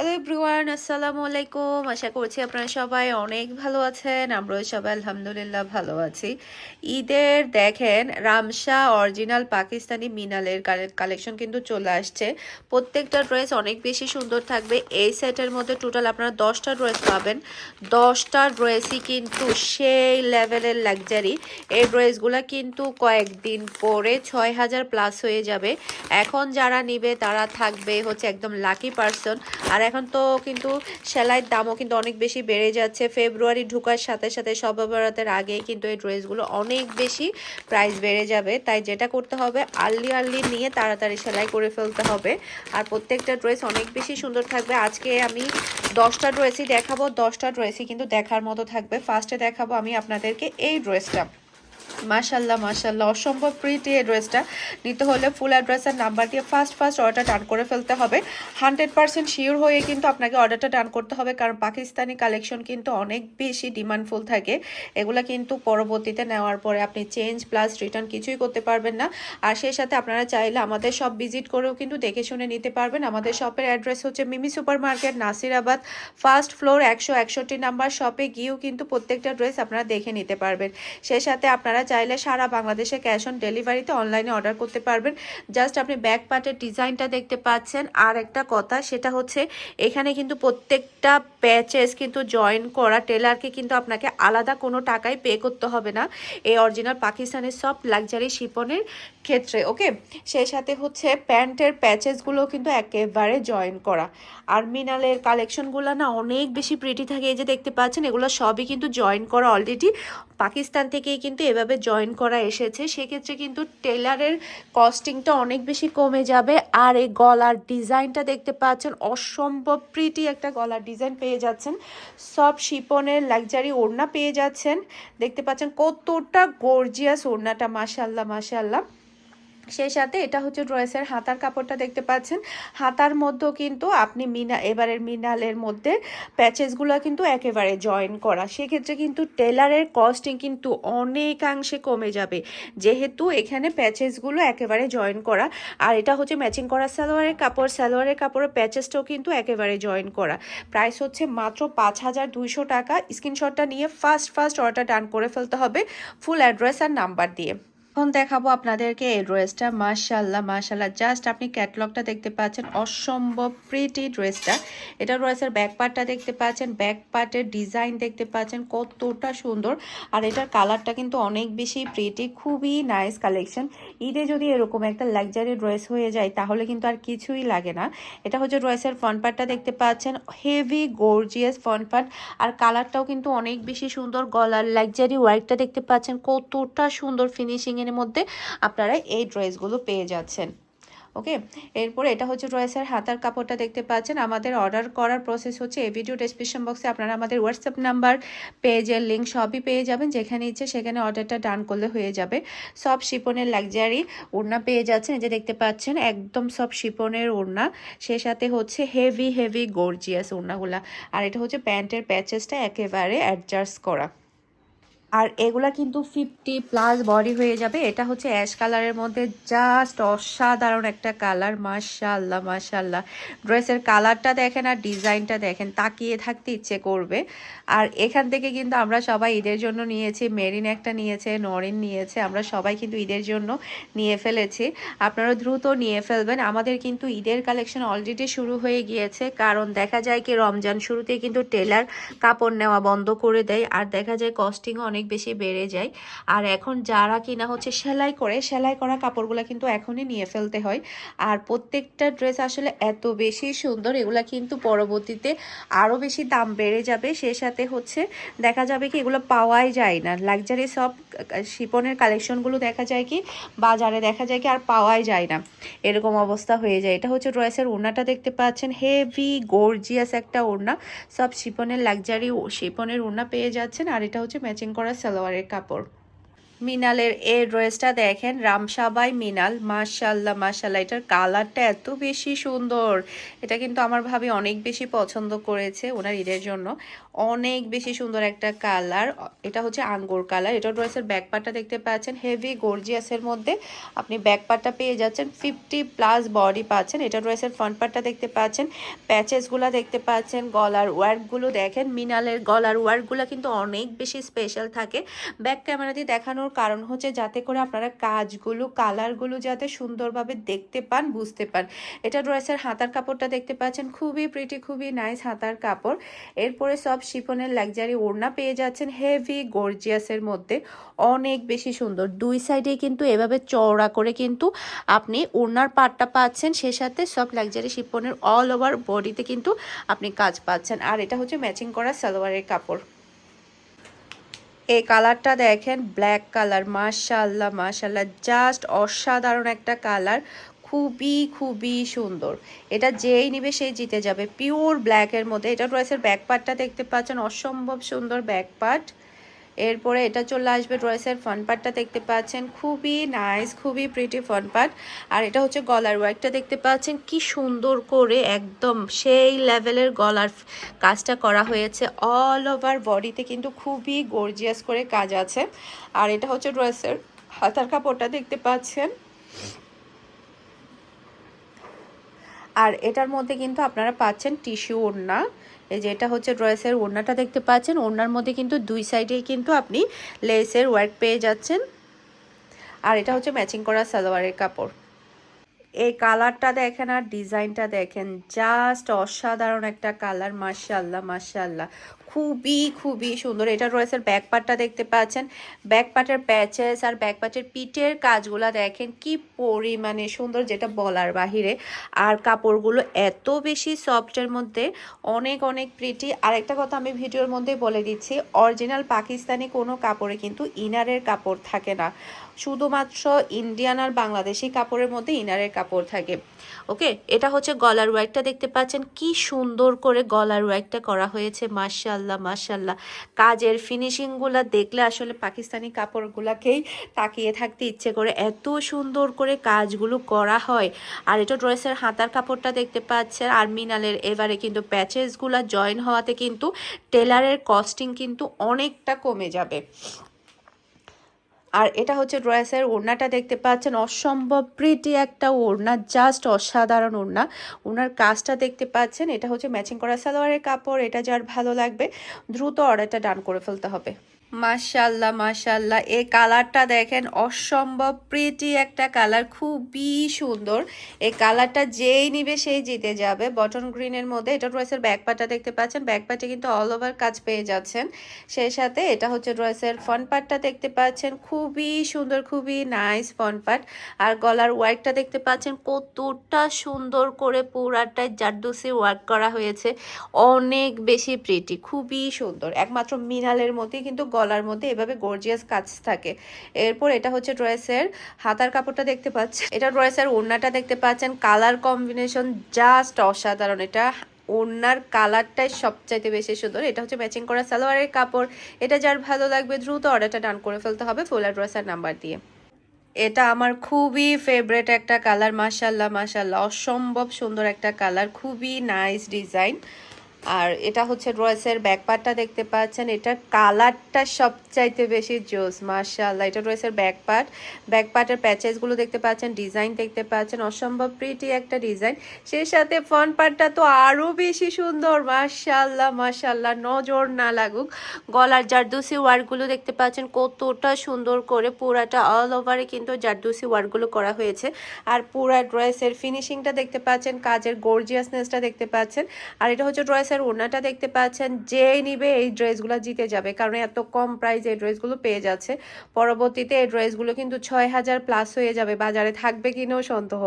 Hello everyone আসসালামু আলাইকুম আশা করছি আপনারা সবাই অনেক ভালো আছেন। আমরাও সবাই আলহামদুলিল্লাহ ভালো আছি। ঈদের দেখেন রামসা অরিজিনাল পাকিস্তানি মিনালের কালেকশন কিন্তু চলে আসছে। প্রত্যেকটা ড্রেস অনেক বেশি সুন্দর থাকবে। এই সেটের মধ্যে টোটাল আপনারা দশটা ড্রেস পাবেন। দশটা ড্রেসই কিন্তু সেই লেভেলের লাক্সারি এই ড্রেসগুলো কিন্তু কয়েকদিন পরে ছয় হাজার প্লাস হয়ে যাবে। এখন যারা নিবে, তারা থাকবে হচ্ছে একদম লাকি পারসন আর এখন তো কিন্তু সেলাইয়ের দামও কিন্তু অনেক বেশি বেড়ে যাচ্ছে। ফেব্রুয়ারি ঢুকার সাথে সাথে সবাবরাতের আগেই কিন্তু এই ড্রেসগুলো অনেক বেশি প্রাইস বেড়ে যাবে। তাই যেটা করতে হবে, আর্লি আর্লি নিয়ে তাড়াতাড়ি সেলাই করে ফেলতে হবে। আর প্রত্যেকটা ড্রেস অনেক বেশি সুন্দর থাকবে। আজকে আমি দশটা ড্রেসই দেখাবো, দশটা ড্রেসই কিন্তু দেখার মতো থাকবে। ফার্স্টে দেখাবো আমি আপনাদেরকে এই ড্রেসটা। মাশাল্লাহ মাশাল্লাহ অসম্ভব প্রিটি এই ড্রেসটা নিতে হলে ফুল অ্যাড্রেসের নাম্বার দিয়ে ফার্স্ট ফার্স্ট অর্ডার টান করে ফেলতে হবে। হান্ড্রেড পার্সেন্ট শিওর হয়ে কিন্তু আপনাকে অর্ডারটা ডান করতে হবে, কারণ পাকিস্তানি কালেকশন কিন্তু অনেক বেশি ডিমান্ডফুল থাকে। এগুলো কিন্তু পরবর্তীতে নেওয়ার পরে আপনি চেঞ্জ প্লাস রিটার্ন কিছুই করতে পারবেন না। আর সেই সাথে আপনারা চাইলে আমাদের সব ভিজিট করেও কিন্তু দেখে শুনে নিতে পারবেন। আমাদের শপের অ্যাড্রেস হচ্ছে Mimi super market Nasirabad. First floor একশো একষট্টি নাম্বার শপে গিয়েও কিন্তু প্রত্যেকটা ড্রেস আপনারা দেখে নিতে পারবেন। সেই সাথে আপনারা চাইলে সারা বাংলাদেশে ক্যাশ অন ডেলিভারিতে অনলাইনে অর্ডার করতে পারবেন। জাস্ট আপনি ব্যাক পার্টের ডিজাইনটা দেখতে পাচ্ছেন। আর একটা কথা, সেটা হচ্ছে এখানে কিন্তু প্রত্যেকটা প্যাচেস কিন্তু জয়েন করা টেলারকে কিন্তু আপনাকে আলাদা কোনো টাকাই পে করতে হবে না। এই অরিজিনাল পাকিস্তানের সব লাক্সারি শিপনের ক্ষেত্রে, ওকে? সেই সাথে হচ্ছে প্যান্টের প্যাচেসগুলো কিন্তু একেবারে জয়েন করা। আর মিনালের কালেকশনগুলো না অনেক বেশি প্রিটি থাকে, এই যে দেখতে পাচ্ছেন, এগুলো সবই কিন্তু জয়েন করা অলরেডি পাকিস্তান থেকেই কিন্তু এভাবে জয়েন করা এসেছে। সেক্ষেত্রে কিন্তু টেলারের কস্টিংটা অনেক বেশি কমে যাবে। আর এই গলার ডিজাইনটা দেখতে পাচ্ছেন, অসম্ভব প্রিটি একটা গলার ডিজাইন পেয়ে যাচ্ছেন। সব শিপনের লাক্সারি ওড়না পেয়ে যাচ্ছেন। দেখতে পাচ্ছেন কতটা গর্জিয়াস ওড়নাটা মাসাল্লাহ মাসাল্লাহ সেই সাথে এটা হচ্ছে ড্রেসের হাতার কাপড়টা দেখতে পাচ্ছেন। হাতার মধ্যেও কিন্তু আপনি মিনা, এবারের মিনালের মধ্যে প্যাচেসগুলো কিন্তু একেবারে জয়েন করা। সেক্ষেত্রে কিন্তু টেলারের কস্টিং কিন্তু অনেকাংশে কমে যাবে। যেহেতু এখানে প্যাচেসগুলো একেবারে জয়েন করা। আর এটা হচ্ছে ম্যাচিং করা সালোয়ারের কাপড়। সালোয়ারের কাপড়ের প্যাচেসটাও কিন্তু একেবারে জয়েন করা। প্রাইস হচ্ছে মাত্র পাঁচ হাজার দুইশো টাকা। স্ক্রিনশটটা নিয়ে ফার্স্ট ফার্স্ট অর্ডার ডান করে ফেলতে হবে। ফুল অ্যাড্রেস আর নাম্বার দিয়ে। এখন দেখাবো আপনাদেরকে এই ড্রেসটা মাশাল্লাহ মাশাল্লাহ জাস্ট আপনি ক্যাটলগটা দেখতে পাচ্ছেন। অসম্ভব প্রিটি ড্রেসটা এটা ড্রেসের ব্যাক পার্টটা দেখতে পাচ্ছেন। ব্যাক পার্টের ডিজাইন দেখতে পাচ্ছেন। কতটা সুন্দর। আর এটার কালারটা কিন্তু অনেক বেশি প্রিটি খুবই নাইস কালেকশন ঈদে যদি এরকম একটা লাক্সারি ড্রেস হয়ে যায়, তাহলে কিন্তু আর কিছুই লাগে না। এটা হচ্ছে ড্রেসের ফ্রন্ট পার্টটা দেখতে পাচ্ছেন। হেভি গর্জিয়াস ফ্রন্ট পার্ট আর কালারটাও কিন্তু অনেক বেশি সুন্দর। গলার লাক্সারি ওয়ার্কটা দেখতে পাচ্ছেন। কতটা সুন্দর ফিনিশিং এর মধ্যে আপনারা এই ড্রেসগুলো পেয়ে যাচ্ছেন। ওকে? এরপর এটা হচ্ছে ড্রেসের হাতার কাপড়টা দেখতে পাচ্ছেন। আমাদের অর্ডার করার প্রসেস হচ্ছে এই ভিডিও ডেসক্রিপশন বক্সে আপনারা আমাদের হোয়াটসঅ্যাপ নাম্বার পেজের লিঙ্ক সবই পেয়ে যাবেন। যেখানে ইচ্ছে সেখানে অর্ডারটা ডান করলে হয়ে যাবে। সব শিপনের লাক্সারি ওড়না পেয়ে যাচ্ছেন। এই যে দেখতে পাচ্ছেন, একদম সব শিপনের ওড়না। সে সাথে হচ্ছে হেভি হেভি গর্জিয়াস ওড়নাগুলা। আর এটা হচ্ছে প্যান্টের প্যাচেসটা একেবারে অ্যাডজাস্ট করা। আর এগুলা কিন্তু ফিফটি প্লাস বডি হয়ে যাবে। এটা হচ্ছে অ্যাশ কালারের মধ্যে জাস্ট অসাধারণ একটা কালার মাশাল্লাহ মাশাল্লাহ ড্রেসের কালারটা দেখেন আর ডিজাইনটা দেখেন, তাকিয়ে থাকতে ইচ্ছে করবে। আর এখান থেকে কিন্তু আমরা সবাই ঈদের জন্য নিয়েছি, মেরিন একটা নিয়েছে, নরিন নিয়েছে, আমরা সবাই কিন্তু ঈদের জন্য নিয়ে ফেলেছি। আপনারা দ্রুত নিয়ে ফেলবেন। আমাদের কিন্তু ঈদের কালেকশন অলরেডি শুরু হয়ে গিয়েছে, কারণ দেখা যায় কি, রমজান শুরুতে কিন্তু টেলার কাপড় নেওয়া বন্ধ করে দেয়। আর দেখা যায় কস্টিংও অনেক বেশি বেড়ে যায়। আর এখন যারা কিনা হচ্ছে সেলাই করে, সেলাই করা কাপড়গুলো কিন্তু এখনই নিয়ে ফেলতে হয়। আর প্রত্যেকটা ড্রেস আসলে এত বেশি সুন্দর, এগুলা কিন্তু পরবর্তীতে আরও বেশি দাম বেড়ে যাবে। সে সাথে হচ্ছে দেখা যাবে কি এগুলো পাওয়াই যায় না। লাক্সারি সব শিপনের কালেকশনগুলো দেখা যায় কি বাজারে দেখা যায় কি আর পাওয়াই যায় না। এরকম অবস্থা হয়ে যায়। এটা হচ্ছে ড্রেসের ওড়নাটা দেখতে পাচ্ছেন। হেভি গর্জিয়াস একটা ওড়না। সব শিপনের লাক্সারি শিপনের ওড়না পেয়ে যাচ্ছেন। আর এটা হচ্ছে ম্যাচিং করা সালোয়ারের কাপড়। মিনালের এই ড্রেসটা দেখেন, রামসাবাই মিনাল মাশাল্লাহ মাশাল্লাহ এটার কালারটা এত বেশি সুন্দর। এটা কিন্তু আমার ভাবি অনেক বেশি পছন্দ করেছে ওনার ঈদের জন্য। অনেক বেশি সুন্দর একটা কালার। এটা হচ্ছে আঙ্গুর কালার। এটা ড্রেসের ব্যাক পার্টটা দেখতে পাচ্ছেন। হেভি গর্জিয়াসের মধ্যে আপনি ব্যাক পার্টটা পেয়ে যাচ্ছেন। ফিফটি প্লাস বডি পাচ্ছেন। এটা ড্রেসের ফ্রন্ট পার্টটা দেখতে পাচ্ছেন। প্যাচেসগুলো দেখতে পাচ্ছেন। গলার ওয়ার্কগুলো দেখেন। মিনালের গলার ওয়ার্কগুলো কিন্তু অনেক বেশি স্পেশাল থাকে। ব্যাক ক্যামেরা দিয়ে দেখানোর কারণ হচ্ছে যাতে করে আপনারা কাজগুলো কালারগুলো যাতে সুন্দরভাবে দেখতে পান, বুঝতে পান। এটা ড্রেসের হাতার কাপড়টা দেখতে পাচ্ছেন। খুবই প্রিটি খুবই নাইস হাতার কাপড়। এরপরে সব শিফনের লাক্সারি ওড়না পেয়ে যাচ্ছেন হেভি গর্জিয়াসের মধ্যে। অনেক বেশি সুন্দর। দুই সাইডে কিন্তু এভাবে চওড়া করে কিন্তু আপনি ওড়নার পাটটা পাচ্ছেন। সে সাথে সব লাক্সারি শিফনের অল ওভার বডিতে কিন্তু আপনি কাজ পাচ্ছেন। আর এটা হচ্ছে ম্যাচিং করা সালোয়ারের কাপড়। এই কালারটা দেখেন ব্ল্যাক কালার মাশাল্লাহ মাশাল্লাহ জাস্ট অসাধারণ একটা কালার খুবই খুবই সুন্দর। এটা যেই নিবে সেই জিতে যাবে। পিওর ব্ল্যাকের মধ্যে, এটা ড্রেসের ব্যাক পার্টটা দেখতে পাচ্ছেন, অসম্ভব সুন্দর ব্যাক পার্ট এরপরে এটা চলে আসবে ড্রেসের ফ্রন্ট পার্টটা দেখতে পাচ্ছেন, খুবই নাইস খুবই প্রিটি ফ্রন্ট পার্ট আর এটা হচ্ছে গলার ওয়ার্কটা দেখতে পাচ্ছেন, কি সুন্দর করে একদম সেই লেভেলের গলার কাজটা করা হয়েছে। অল ওভার বডিতে কিন্তু খুবই গর্জিয়াস করে কাজ আছে। আর এটা হচ্ছে ড্রেসের হাতার কাপড়টা দেখতে পাচ্ছেন। আর এটার মধ্যে কিন্তু আপনারা পাচ্ছেন টিস্যু ওড়না। এই যে এটা হচ্ছে ড্রেসের ওড়নাটা দেখতে পাচ্ছেন। ওড়নার মধ্যে কিন্তু দুই সাইডেই কিন্তু আপনি লেসের ওয়ার্ক পেয়ে যাচ্ছেন। আর এটা হচ্ছে ম্যাচিং করা সালোয়ারের কাপড়। এই কালারটা দেখেন আর ডিজাইনটা দেখেন। জাস্ট অসাধারণ একটা কালার মার্শাল্লাহ মার্শাল্লাহ খুবই খুবই সুন্দর। এটা রয়েছে ব্যাক পার্টটা দেখতে পাচ্ছেন। ব্যাক পার্টের প্যাচেস আর ব্যাক পার্টের পিঠের কাজগুলো দেখেন কি পরিমাণে সুন্দর যেটা বলার বাহিরে। আর কাপড়গুলো এত বেশি সফটের মধ্যে, অনেক অনেক প্রিটি আর একটা কথা আমি ভিডিওর মধ্যে বলে দিচ্ছি অরিজিনাল পাকিস্তানি কোনো কাপড়ে কিন্তু ইনারের কাপড় থাকে না। শুধুমাত্র ইন্ডিয়ান আর বাংলাদেশি কাপড়ের মধ্যে ইনারের কাপড় থাকে। ওকে, এটা হচ্ছে গলার ওয়ার্কটা দেখতে পাচ্ছেন। কি সুন্দর করে গলার ওয়ার্কটা করা হয়েছে মাশাল্লাহ মাশাল্লাহ কাজের ফিনিশিংগুলো দেখলে আসলে পাকিস্তানি কাপড়গুলোকেই তাকিয়ে থাকতে ইচ্ছে করে এত সুন্দর করে কাজগুলো করা হয়। আর এটা ড্রেসের হাতার কাপড়টা দেখতে পাচ্ছেন। আর মিনালের এবারে কিন্তু প্যাচেসগুলো জয়েন হওয়াতে কিন্তু টেলারের কস্টিং কিন্তু অনেকটা কমে যাবে। আর এটা হচ্ছে ড্রেসের ওড়নাটা দেখতে পাচ্ছেন। অসম্ভব প্রিটি একটা ওড়না জাস্ট অসাধারণ ওড়না। ওনার কাজটা দেখতে পাচ্ছেন, এটা হচ্ছে ম্যাচিং করা সালোয়ারের কাপড়, এটা যার ভালো লাগবে, দ্রুত অর্ডারটা ডান করে ফেলতে হবে। মাশাল্লাহ মাশাল্লাহ এই কালারটা দেখেন, অসম্ভব প্রিটি একটা কালার, খুবই সুন্দর। এই কালারটা যেই নিবে সেই জিতে যাবে। বটন গ্রিনের মধ্যে, এটা ড্রেসের ব্যাক পার্টটা দেখতে পাচ্ছেন। ব্যাক পার্টে কিন্তু অল ওভার কাজ পেয়ে যাচ্ছেন। সেই সাথে এটা হচ্ছে ড্রেসের ফ্রন্ট পার্টটা দেখতে পাচ্ছেন। খুবই সুন্দর, খুবই নাইস ফ্রন্ট পার্ট আর গলার ওয়ার্কটা দেখতে পাচ্ছেন, কতটা সুন্দর করে পুরাটায় জারদুসি ওয়ার্ক করা হয়েছে। অনেক বেশি প্রিটি খুবই সুন্দর। একমাত্র মিনালের মধ্যে কিন্তু গলার মধ্যে এভাবে গর্জিয়াস কাজ থাকে। এরপর এটা হচ্ছে ড্রেসের হাতার কাপড়টা দেখতে পাচ্ছেন। এটা ড্রেসের ওড়নাটা দেখতে পাচ্ছেন। কালার কম্বিনেশন জাস্ট অসাধারণ। এটা ওড়নার কালারটাই সবচাইতে বেশি সুন্দর। এটা হচ্ছে ম্যাচিং করা সালোয়ারের কাপড়। এটা যার ভালো লাগবে দ্রুত অর্ডারটা ডান করে ফেলতে হবে ফুল অ্যাড্রেসের নাম্বার দিয়ে। এটা আমার খুবই ফেভারেট একটা কালার মাসাল্লাহ মাসাল্লাহ অসম্ভব সুন্দর একটা কালার খুবই নাইস ডিজাইন আর এটা হচ্ছে ড্রেসের ব্যাক পার্টটা দেখতে পাচ্ছেন। এটার কালারটা সবচাইতে বেশি জোস মার্শাল্লাহ এটা ড্রেসের ব্যাক পার্ট ব্যাক পার্টের প্যাচেসগুলো দেখতে পাচ্ছেন, ডিজাইন দেখতে পাচ্ছেন। অসম্ভব প্রিটি একটা ডিজাইন। সেই সাথে ফ্রন্ট পার্টটা তো আরও বেশি সুন্দর মার্শাল্লাহ মার্শাল্লাহ নজর না লাগুক, গলার জারদুসি ওয়ার্কগুলো দেখতে পাচ্ছেন। কতটা সুন্দর করে পুরাটা অল ওভারে কিন্তু জারদুসি ওয়ার্কগুলো করা হয়েছে। আর পুরা ড্রেসের ফিনিশিংটা দেখতে পাচ্ছেন, কাজের গর্জিয়াসনেসটা দেখতে পাচ্ছেন। আর এটা হচ্ছে ড্রেসের ওড়নাটা দেখতে পাচ্ছেন যে নিবে এই ড্রেসগুলো জিতে যাবে। কারণ এত কম প্রাইস এই ড্রেসগুলো পেয়ে যাচ্ছে। পরবর্তীতে এই ড্রেসগুলো কিন্তু ছয় হাজার প্লাস হয়ে যাবে। বাজারে থাকবে কিনেও সন্দেহ।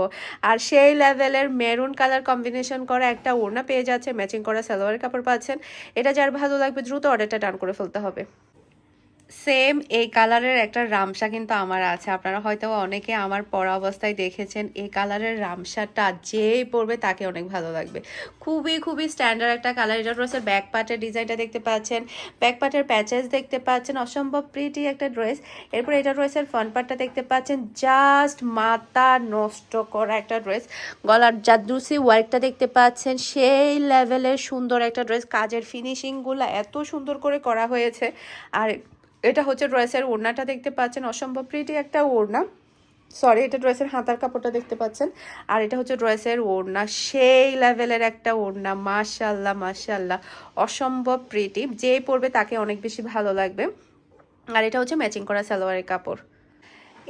আর সেই লেভেলের মেরুন কালার কম্বিনেশন করা একটা ওড়না পেয়ে যাচ্ছে। ম্যাচিং করা সালোয়ার কাপড় পাচ্ছেন। এটা যার ভালো লাগবে দ্রুত অর্ডারটা টান করে ফেলতে হবে। সেম এই কালারের একটা রামসা কিন্তু আমার আছে। আপনারা হয়তো অনেকে আমার পরা অবস্থায় দেখেছেন, এই কালারের রামসাটা যেই পরবে তাকে অনেক ভালো লাগবে। খুবই খুবই স্ট্যান্ডার্ড একটা কালার এটা রয়েছে ব্যাক পার্টের ডিজাইনটা দেখতে পাচ্ছেন। ব্যাক পার্টের প্যাচেস দেখতে পাচ্ছেন। অসম্ভব প্রিটি একটা ড্রেস এরপর এটা রয়েছে ফ্রন্ট পার্টটা দেখতে পাচ্ছেন। জাস্ট মাথা নষ্ট করা একটা ড্রেস গলার জাদুসি ওয়ার্কটা দেখতে পাচ্ছেন, সেই লেভেলের সুন্দর একটা ড্রেস কাজের ফিনিশিংগুলো এত সুন্দর করে করা হয়েছে। আর এটা হচ্ছে ড্রেসের ওড়নাটা দেখতে পাচ্ছেন, অসম্ভব প্রিটি একটা ওড়না। সরি এটা ড্রেসের হাতার কাপড়টা দেখতে পাচ্ছেন। আর এটা হচ্ছে ড্রেসের ওড়না, সেই লেভেলের একটা ওড়না মাশাল্লাহ মাশাল্লাহ অসম্ভব প্রিটি যেই পরবে তাকে অনেক বেশি ভালো লাগবে। আর এটা হচ্ছে ম্যাচিং করা সালোয়ারের কাপড়।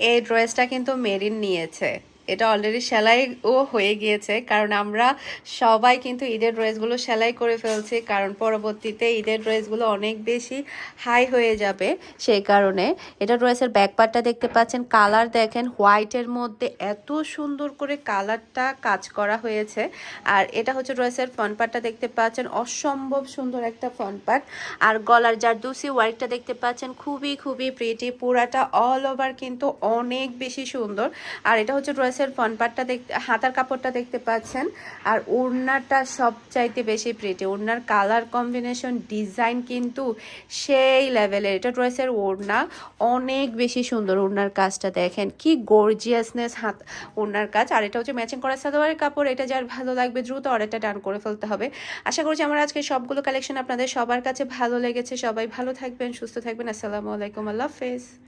এই ড্রেসটা কিন্তু মেরিন নিয়েছে। এটা অলরেডি সেলাইও হয়ে গিয়েছে, কারণ আমরা সবাই কিন্তু ঈদের ড্রেসগুলো সেলাই করে ফেলছি, কারণ পরবর্তীতে ঈদের ড্রেসগুলো অনেক বেশি হাই হয়ে যাবে সেই কারণে। এটা ড্রেসের ব্যাক পার্টটা দেখতে পাচ্ছেন কালার দেখেন হোয়াইটের মধ্যে এত সুন্দর করে কালারটা কাজ করা হয়েছে। আর এটা হচ্ছে ড্রেসের ফ্রন্ট পার্টটা দেখতে পাচ্ছেন, অসম্ভব সুন্দর একটা ফ্রন্ট পার্ট আর গলার জারদুসি ওয়ার্কটা দেখতে পাচ্ছেন, খুবই খুবই প্রিটি পুরাটা অল ওভার কিন্তু অনেক বেশি সুন্দর। আর এটা হচ্ছে ড্রেসের ফ্রন্ট পার্টটা দেখতে, হাতার কাপড়টা দেখতে পাচ্ছেন। আর ওড়নাটা সবচাইতে বেশি প্রিটি ওড়নার কালার কম্বিনেশন ডিজাইন কিন্তু সেই লেভেলের এটা ড্রেসের ওড়না অনেক বেশি সুন্দর ওড়নার কাজটা দেখেন। কি গর্জিয়াসনেস হাত, ওড়নার কাজ। আর এটা হচ্ছে ম্যাচিং করা সালোয়ারের কাপড়। এটা যার ভালো লাগবে দ্রুত অর্ডারটা ডান করে ফেলতে হবে। আশা করছি আমার আজকে সবগুলো কালেকশন আপনাদের সবার কাছে ভালো লেগেছে। সবাই ভালো থাকবেন, সুস্থ থাকবেন। আসসালামু আলাইকুম। আল্লাহ হাফেজ।